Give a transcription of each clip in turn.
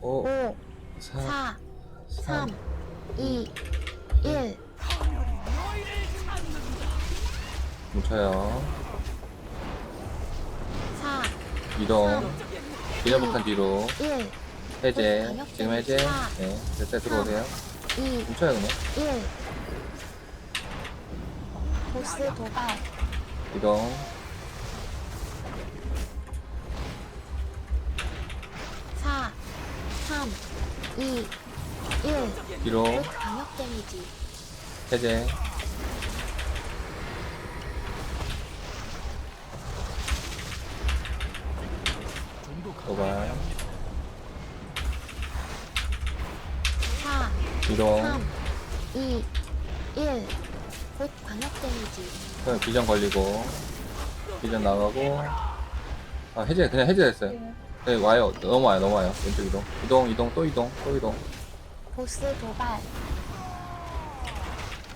5, 5, 4, 4, 3, 3, 2, 1. 뭉쳐요. 4, 이동. 기념폭탄 뒤로. 1, 해제. 지금 해제. 사, 네. 됐다 들어오세요. 2, 뭉쳐요, 그냥. 1. 보스 도발. 이동. 2, 1. 뒤로 강력 데미지. 해제 도발 4, 뒤로 3, 2, 1. 곧 광역 데미지. 네, 비전 걸리고 비전 나가고 아 해제 그냥 해제됐어요 네. 네, 와요. 넘어와요, 넘어와요. 왼쪽 이동. 이동, 이동, 또 이동, 또 이동. 보스 도발.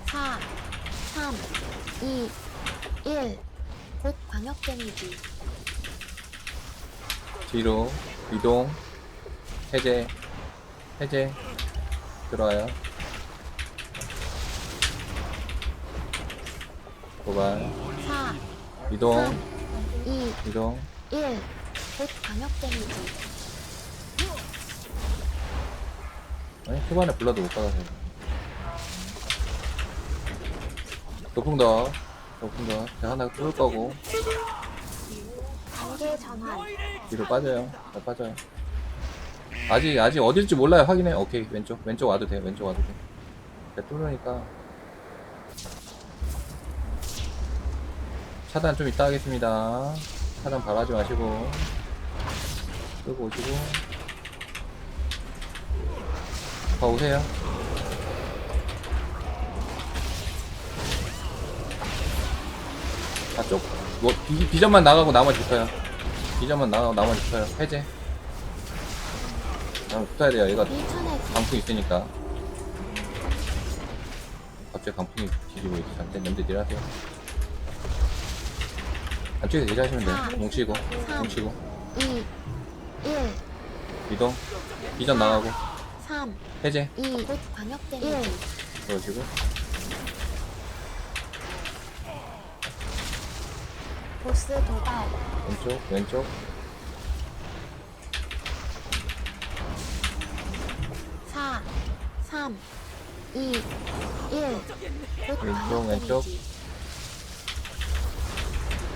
4, 3, 2, 1. 곧 광역 데미지. 뒤로. 이동. 해제. 해제. 들어와요. 도발. 4, 이동. 3, 2, 이동. 1. 곧 광역 데미지. 아니, 초반에 불러도 못 받아서. 높은 더. 높은 더. 제가 하나 뚫을 거고. 단계 전환. 뒤로 빠져요. 다 빠져요. 아직, 아직 어딜지 몰라요. 확인해. 오케이. 왼쪽. 왼쪽 와도 돼. 왼쪽 와도 돼. 제가 뚫으니까. 차단 좀 이따 하겠습니다. 차단 바라지 마시고. 끄고 오시고. 더 오세요. 아, 쪽, 뭐, 비, 비전만 나가고 나머지 붙어요. 비전만 나가고 나머지 붙어요. 해제. 그냥 붙어야 돼요. 얘가. 강풍 있으니까. 갑자기 강풍이 뒤지고 있어. 잠깐 냄새 내려하세요. 안쪽에 내려하시면 돼요. 뭉치고, 뭉치고. 2, 1, 이동. 비전 나가고. 3, 해제. 2, 곧 광역 데미지. 그러시고. 보스 도발. 왼쪽, 왼쪽. 4, 3, 2, 1. 곧 왼쪽, 광역 왼쪽.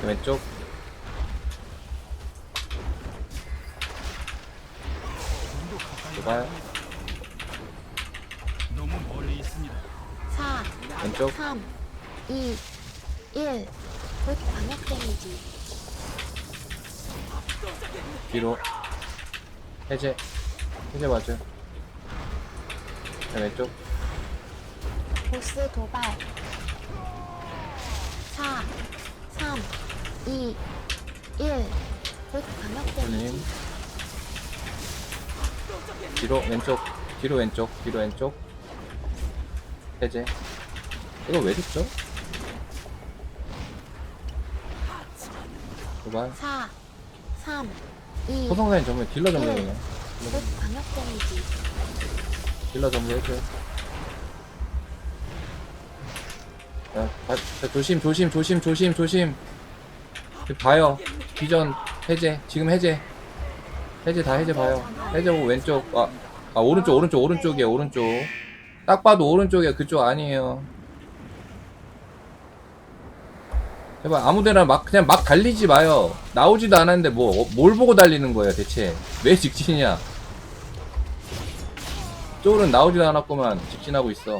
왼쪽. 도발. 4, 왼쪽. 3, 2, 1. 곧 광역 데미지. 뒤로. 해제. 해제 맞아요. 네, 왼쪽. 보스 도발. 4, 3, 2, 1. 곧 광역 손님. 데미지. 뒤로 왼쪽 뒤로 왼쪽 뒤로 왼쪽. 해제. 이거 왜 줬죠? 도발. 4, 3, 2, 소성사인 전문 딜러 전문 그냥 곧 광역 데미지. 딜러 전문 해줘요 자, 봐- 자, 조심 조심 조심 조심 조심. 봐요. 비전 해제. 지금 해제 해제 다 해제 봐요. 해제 보고 왼쪽 아, 아 오른쪽 오른쪽 오른쪽이에요 오른쪽. 딱 봐도 오른쪽이야. 그쪽 아니에요. 제발 아무데나 막 그냥 막 달리지 마요. 나오지도 않았는데 뭐 뭘 보고 달리는 거야 대체? 왜 직진이냐 쫄은 나오지도 않았구만. 직진하고 있어.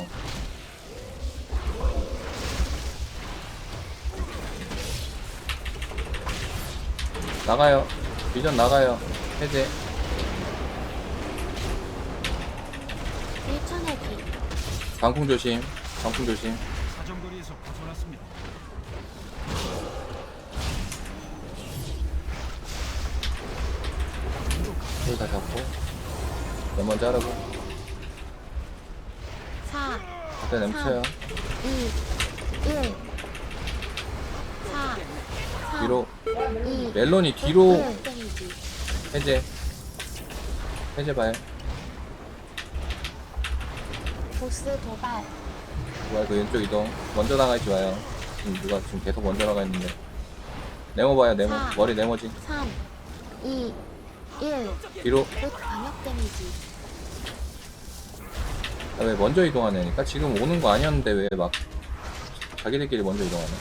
나가요. 비전 나가요 해제. 강풍 조심 강풍 조심. 사정거리에서 벗어났습니다. 힐다 잡고. 레몬 자르고. 4, 그때 냄쳐요. 2, 1. 4, 3, 뒤로. 2, 멜론이 뒤로. 해제. 해제 봐요. 보스 도발. 좋아요 그 왼쪽 이동. 먼저 나가지 좋아요. 지금 누가 지금 계속 먼저 나가 있는데. 네모 봐요 네모. 아. 머리 네모지. 3, 2, 1. 뒤로. 방역 데미지. 아, 왜 먼저 이동하냐니까? 지금 오는 거 아니었는데 왜 막 자기들끼리 먼저 이동하네